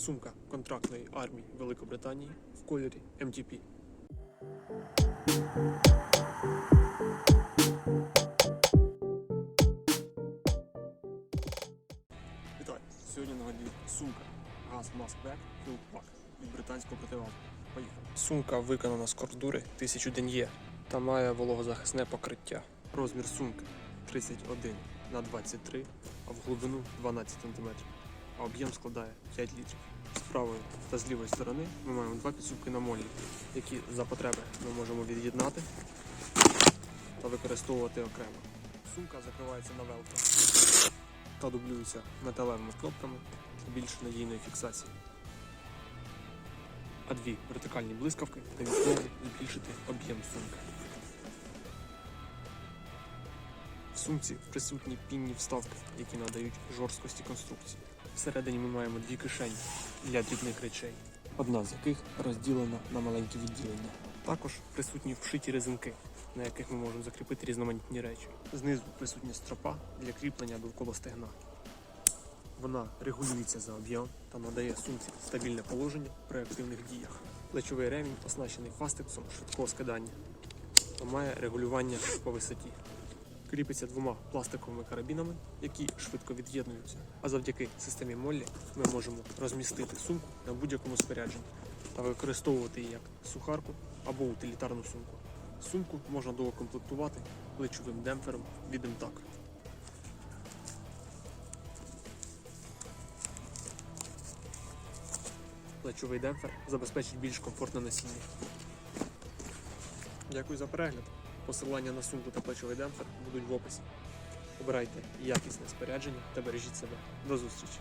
Сумка контрактної армії Великобританії в кольорі MTP. Вітаю! Сьогодні на воді сумка Bag Full Pack від британського противагу. Поїхали. Сумка виконана з кордури 1000 ден'є та має вологозахисне покриття. Розмір сумки 31 на 23, а в глибину 12 см. А об'єм складає 5 літрів. З правої та з лівої сторони ми маємо два підсумки на молі, які за потреби ми можемо від'єднати та використовувати окремо. Сумка закривається на велкро та дублюється металевими кнопками для більш надійної фіксації. А дві вертикальні блискавки дають змогу збільшити об'єм сумки. В сумці присутні пінні вставки, які надають жорсткості конструкції. Всередині ми маємо дві кишені для дрібних речей, одна з яких розділена на маленькі відділення. Також присутні вшиті резинки, на яких ми можемо закріпити різноманітні речі. Знизу присутня стропа для кріплення довкола стегна. Вона регулюється за об'єм та надає сумці стабільне положення при активних діях. Плечовий ремінь оснащений фастексом швидкого скидання та має регулювання по висоті. Кріпиться двома пластиковими карабінами, які швидко від'єднуються. А завдяки системі Моллі ми можемо розмістити сумку на будь-якому спорядженні та використовувати її як сухарку або утилітарну сумку. Сумку можна доукомплектувати плечовим демпфером від МТАК. Плечовий демпфер забезпечить більш комфортне носіння. Дякую за перегляд. Посилання на сумку та плечовий демпфер будуть в описі. Обирайте якісне спорядження та бережіть себе. До зустрічі!